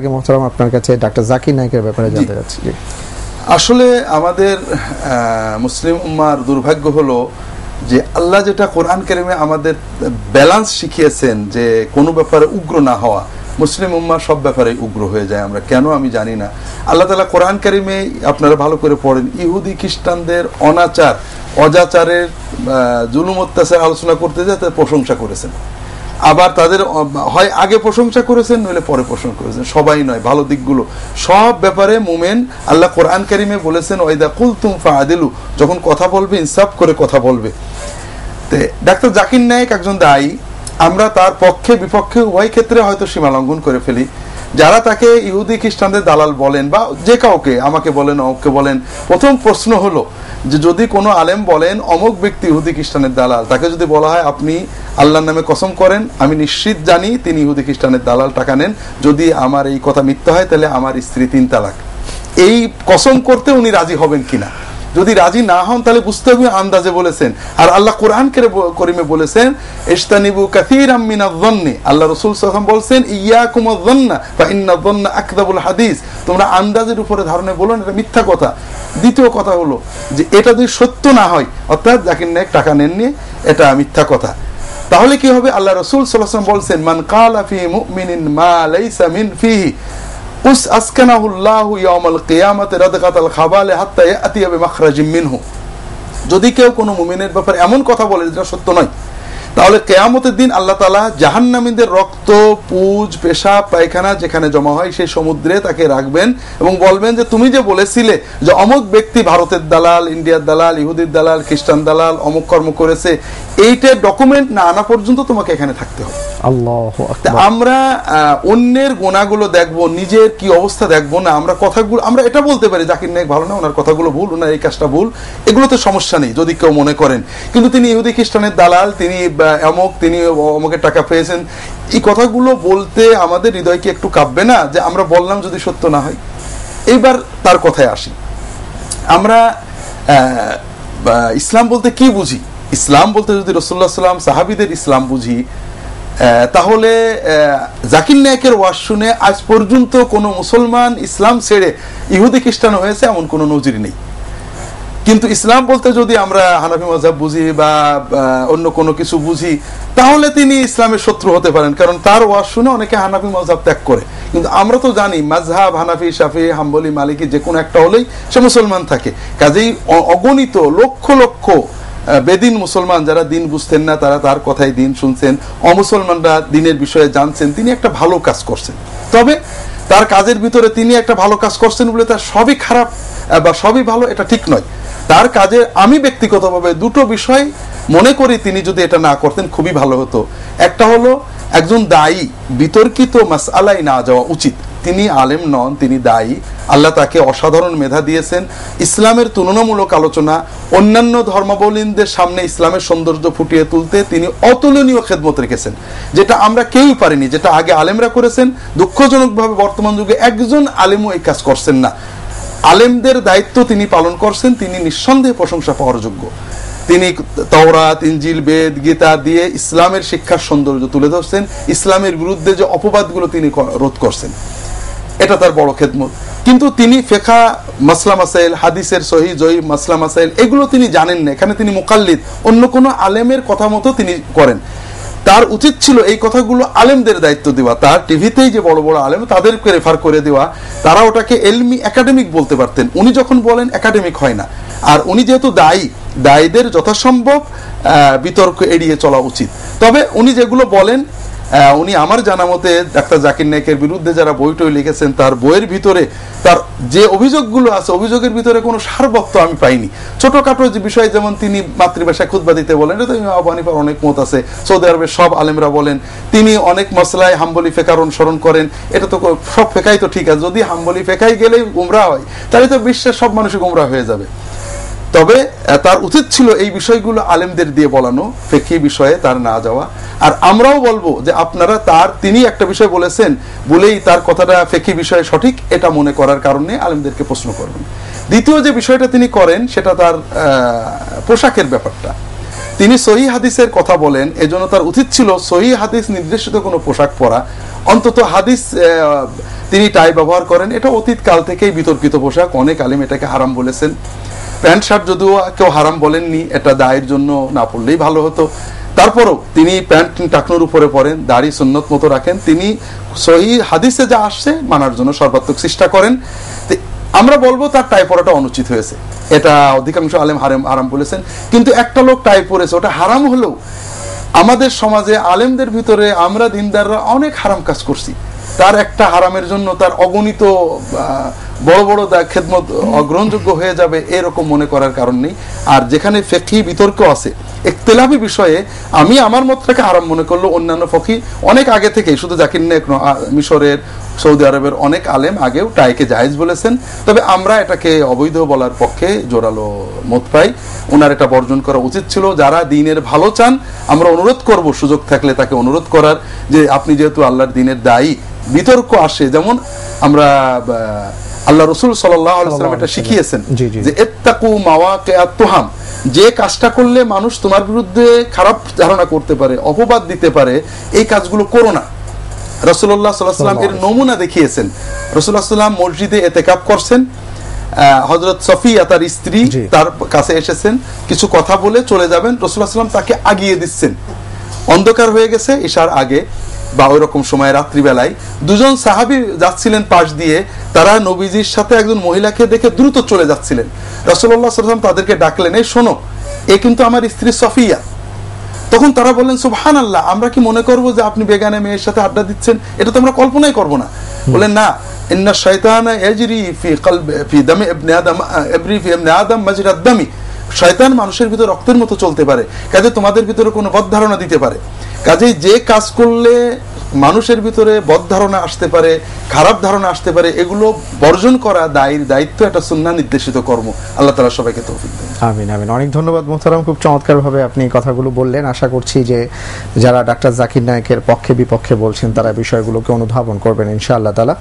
আগে মোহতারাম আপনার কাছে ডাক্তার জাকির নায়কের ব্যাপারে জানতে চাচ্ছি। আসলে আমাদের মুসলিম উম্মার দুর্ভাগ্য হলো যে আল্লাহ যেটা কোরআন কারিমে আমাদের ব্যালান্স শিখিয়েছেন যে কোনো ব্যাপারে উগ্র না হওয়া মুসলিম উম্মা সব ব্যাপারে উগ্র হয়ে যায় আমরা। কেন আমি জানি না। আল্লাহ তালা কোরআন কারিমে আপনারা ভালো করে পড়েন ইহুদি খ্রিস্টানদের অনাচার অজাচারের জুলুম অত্যাচার আলোচনা করতে যেতে প্রশংসা করেছেন। আবার তাদের হয় আগে প্রশংসা করেছেন, নইলে পরে প্রশংসা করেছেন। সবাই নয়, ভালো দিকগুলো। সব ব্যাপারে মোমেন আল্লাহ কোরআন কারিমে বলেছেন ওয়দা কুল তুম আদেলু যখন কথা বলবে, ইনসাফ করে কথা বলবে। তে, ডাক্তার জাকির নায়েক একজন দায়ী। আমরা তার পক্ষে, বিপক্ষে উভয় ক্ষেত্রে হয়তো সীমা লঙ্ঘন করে ফেলি। যারা তাকে ইহুদি খ্রিস্টানদের দালাল বলেন বা যে কাউকে আমাকে বলেন, অমুককে বলেন, প্রথম প্রশ্ন হলো যে যদি কোনো আলেম বলেন, অমুক ব্যক্তি ইহুদি খ্রিস্টানের দালাল, তাকে যদি বলা হয় আপনি আল্লাহর নামে কসম করেন, আমি নিশ্চিত জানি তিনি ইহুদি খ্রিস্টানের দালাল টাকা নেন, যদি আমার এই কথা মিথ্যা হয়, তাহলে আমার স্ত্রী তিন তালাক। এই কসম করতে উনি রাজি হবেন কিনা? যদি রাজি না হন, তাহলে বুঝতে হবে আন্দাজে বলেছেন। আর আল্লাহ কোরআন করে করিমে বলেছেন ইস্তানিবু কাসীর মিনা যন্নি। আল্লাহ রসুল সাল্লাম বলছেন, ইয়াকুম যন্না বা ইন্না যন্না আকদাবুল হাদিস। তোমরা আন্দাজের উপরে ধারণা বলো এটা মিথ্যা কথা। দ্বিতীয় কথা হলো যে, এটা যদি সত্য না হয়, অর্থাৎ জাকির নায়ক টাকা নেননি, এটা মিথ্যা কথা। তাহলে কি হবে? আল্লাহ রসুল সাল্লাম বলছেন, মান কালা ফি মুমিনিন মা লাইসা মিন ফিহি। উস আসকানাহুল্লাহু ইয়াউমাল কিয়ামাতি রাদগাতাল খাবালে হাত্তা ইয়াতিয়া বিমাখরাজিম মিনহু। যদি কেউ কোনো মুমিনের ব্যাপারে এমন কথা বলে, যেটা সত্য নয় তাহলে কেয়ামতের দিন আল্লাহ তালা জাহান্নামীদের রক্ত পুজ পেশাব পায়খানা যেখানে জমা হয় সেই সমুদ্রে তাকে রাখবেন এবং বলবেন যে তুমি যে বলেছিলে যে অমুক ব্যক্তি ভারতের দালাল ইন্ডিয়ার দালাল ইহুদির দালাল খ্রিস্টান দালাল অমুক কর্ম করেছে এইটার ডকুমেন্ট না আনা পর্যন্ত তোমাকে এখানে থাকতে হবে। আমরা অন্যের গোনাগুলো দেখব নিজের কি অবস্থা দেখব না আমরা কথাগুলো আমরা এটা বলতে পারি জাকির নায়ক ভালো না ওনার কথাগুলো ভুল ওনার এই কাজটা ভুল এগুলোতে সমস্যা নেই যদি কেউ মনে করেন। কিন্তু তিনি ইহুদি খ্রিস্টানের দালাল তিনি অমুক, তিনি অমুকের টাকা পেয়েছেন। এই কথাগুলো বলতে আমাদের হৃদয়কে একটু কাঁপবে না, যে আমরা বললাম যদি সত্য না হয়। এইবার তার কথায় আসি। আমরা ইসলাম বলতে কি বুঝি? ইসলাম বলতে যদি রসুল্লাহ সাল্লাম সাহাবিদের ইসলাম বুঝি তাহলে জাকির নায়কের ওয়াজ শুনে আজ পর্যন্ত কোনো মুসলমান ইসলাম ছেড়ে ইহুদি খ্রিস্টান হয়েছে এমন কোনো নজির নেই। কিন্তু ইসলাম বলতে যদি আমরা হানাফি মজাব বুঝি বা অন্য কোনো কিছু বুঝি, তাহলে তিনি ইসলামের শত্রু হতে পারেন। কারণ তার ওয়াজ শুনে অনেকে হানাফি মজাব ত্যাগ করে। কিন্তু আমরা তো জানি মাঝহাব হানাফি, শাফি, হাম্বলি, মালিকি যে কোনো একটা হলেই সে মুসলমান থাকে। কাজেই অগণিত, লক্ষ লক্ষ বেদিন মুসলমান যারা দিন বুঝতেন না, তারা তার কথাই দিন শুনছেন। অমুসলমানরা দিনের বিষয়ে জানছেন, তিনি একটা ভালো কাজ করছেন। তবে তার কাজের ভিতরে তিনি একটা ভালো কাজ করছেন বলে তার সবই খারাপ বা সবই ভালো, এটা ঠিক নয়। তার কাজে আমি ব্যক্তিগতভাবে দুটো বিষয় মনে করি তিনি যদি এটা না করতেন খুবই ভালো হতো। একটা হলো, একজন দায়ী, বিতর্কিত মাসআলাই না যাওয়া উচিত। তিনি আলেম নন, তিনি দায়ী। আল্লাহ তাকে অসাধারণ মেধা দিয়েছেন। ইসলামের তুলনামূলক আলোচনা, অন্যান্য ধর্মাবলম্বীদের সামনে ইসলামের সৌন্দর্য ফুটিয়ে তুলতে তিনি অতুলনীয় খেদমত রেখেছেন। যেটা আমরা কেউই পারিনি, যেটা আগে আলেমরা করেছেন। দুঃখজনকভাবে বর্তমান যুগে একজন আলেমও এই কাজ করছেন না। আলেমদের দায়িত্ব তিনি পালন করছেন, তিনি নিঃসন্দেহে প্রশংসা পাওয়ার যোগ্য। তিনি তওরাত ইঞ্জিল বেদ, গীতা দিয়ে ইসলামের শিক্ষার সৌন্দর্য তুলে ধরছেন, ইসলামের বিরুদ্ধে যে অপবাদগুলো তিনি রোধ করছেন, এটা তার বড় খেদমত। কিন্তু তিনি ফেখা মাসলা মাসাইল, হাদিসের সহি জয়ী মাসলা মাসাইল, এগুলো তিনি জানেন না। এখানে তিনি মোকাল্লিদ। অন্য কোনো আলেমের কথা মতো তিনি করেন। তার উচিত ছিল এই কথাগুলো আলেমদের দায়িত্ব দেওয়া। তার টিভিতেই যে বড় বড় আলেম, তাদেরকে রেফার করে দেওয়া। তারা ওটাকে এলমি একাডেমিক বলতে পারতেন। উনি যখন বলেন একাডেমিক হয় না। আর উনি যেহেতু দায়ী, দায়ীদের যথাসম্ভব বিতর্ক এড়িয়ে চলা উচিত। তবে উনি যেগুলো বলেন উনি আমার জানা মতে ডাক্তার জাকির নায়কের বিরুদ্ধে যারা বই টই লিখেছেন, তার বইয়ের ভিতরে, তার যে অভিযোগগুলো আছে, অভিযোগের ভিতরে কোনো সারবত্ত আমি পাইনি। ছোটখাটো যে বিষয় যেমন তিনি মাতৃভাষায় খুদবা দিতে বলেন, এটা তো আবু হানিফার অনেক মত আছে। সৌদি আরবের সব আলেমরা বলেন, তিনি অনেক মশলায় হাম্বলি ফেকার অনুসরণ করেন, এটা তো সব ফেকাই তো ঠিক আছে, যদি হাম্বলি ফেকাই গেলেই গুমরা হয়, তাহলে তো বিশ্বের সব মানুষই গুমরা হয়ে যাবে। তবে তার উচিত ছিল এই বিষয়গুলো আলেমদের দিয়ে বলানো ফেকি বিষয়ে তার না যাওয়া। আর আমরাও বলব যে আপনারা তার, তিনি একটা বিষয় বলেছেন, বলেই তার কথাটা ফেকি বিষয়ে সঠিক, এটা মনে করার কারণে আলেমদেরকে প্রশ্ন করবেন। দ্বিতীয় যে বিষয়টা তিনি করেন, সেটা তার পোশাকের ব্যাপারটা। তিনি সহি হাদিসের কথা বলেন, এজন্য তার উচিত ছিল সহি হাদিস নির্দেশিত কোনো পোশাক পরা। অন্তত হাদিস তিনি টাই ব্যবহার করেন, এটা অতীত কাল থেকেই বিতর্কিত পোশাক, অনেক আলিম এটাকে হারাম বলেছেন। প্যান্ট শার্ট যদিও কেউ হারাম বলেননি, এটা দায়ের জন্য না পড়লেই ভালো হতো। তারপরও তিনি প্যান্ট টাকনোর উপরে পরেন, দাড়ি সুন্নত মতো রাখেন। তিনি সহি হাদিসে যা আসছে মানার জন্য সর্বাত্মক চেষ্টা করেন। আমরা বলব তার টাই পরাটা অনুচিত হয়েছে। এটা অধিকাংশ আলেম হারাম হারাম বলেছেন। কিন্তু একটা লোক টাই পরেছে, ওটা হারাম হলেও আমাদের সমাজে আলেমদের ভিতরে আমরা দিনদাররা অনেক হারাম কাজ করছি। তার একটা হারামের জন্য তার অগণিত বড় বড় খেদমত অগ্রহণযোগ্য হয়ে যাবে এরকম মনে করার কারণ নেই। আর যেখানে ফেকি বিতর্ক আছে একতেলাভি বিষয়ে আমি আমার মতটাকে হারাম মনে করল অন্যান্য ফকি অনেক আগে থেকে শুধু জাকির নায়েক মিশরের, সৌদি আরবের অনেক আলেম আগেও টাইকে জায়েজ বলেছেন। তবে আমরা এটাকে অবৈধ বলার পক্ষে জোরালো মত পাই। ওনার এটা বর্জন করা উচিত ছিল। যারা দিনের ভালো চান, আমরা অনুরোধ করব, সুযোগ থাকলে তাকে অনুরোধ করার যে আপনি যেহেতু আল্লাহর দিনের দায়ী, বিতর্ক আসে। যেমন আমরা আল্লাহ রসুল সাল্লাম এটা শিখিয়েছেন। যে এত্তাকু মাওয়াকে আত্মহাম যে কাজটা করলে মানুষ তোমার বিরুদ্ধে খারাপ ধারণা করতে পারে অপবাদ দিতে পারে এই কাজগুলো করো না। রসুল্লাহ এর নমুনা দেখিয়েছেন। রসুল্লাহ সাল্লাম মসজিদে এতেকাপ করছেন। হজরত সফিয়া তার স্ত্রী তার কাছে এসেছেন। কিছু কথা বলে চলে যাবেন। রসুল্লাহ সাল্লাম তাকে আগিয়ে দিচ্ছেন। অন্ধকার হয়ে গেছে ঈশার আগে বা ওই রকম সময় রাত্রিবেলায় দুজন সাহাবী যাচ্ছিলেন পাশ দিয়ে। তারা নবীজির সাথে একজন মহিলাকে দেখে দ্রুত চলে যাচ্ছিলেন। রসুল্লাহ সাল্লাম তাদেরকে ডাকলেন এই শোনো এ কিন্তু আমার স্ত্রী সফিয়া। তখন তারা বললেন সুবহান আল্লাহ আমরা কি মনে করব যে আপনি বেগানে মেয়ের সাথে আড্ডা দিচ্ছেন? এটা তো আমরা কল্পনাই করব না। বললেন না ইন্না শয়তানা ইয়াজরি ফি কলব ফি দামি ইবনে আদম ফি ইবনে আদম মাজরাদ দামি। শয়তান মানুষের ভিতর রক্তের মতো চলতে পারে কাজে তোমাদের ভিতরে কোনো বদ ধারণা দিতে পারে। কাজেই যে কাজ করলে মানুষের ভিতরে বদ ধারণা আসতে পারে, খারাপ ধারণা আসতে পারে, এগুলো বর্জন করা দায়ের দায়িত্ব একটা সুন্না নির্দেশিত কর্ম। আল্লাহ তালা সবাইকে তো আমিন আমিন। অনেক ধন্যবাদ মোহতারাম। খুব চমৎকারভাবে আপনি কথাগুলো বললেন। আশা করছি যে যারা ডাক্তার জাকির নায়কের পক্ষে বিপক্ষে বলছেন, তারা বিষয়গুলোকে অনুধাবন করবেন ইনশাআল্লাহ তালা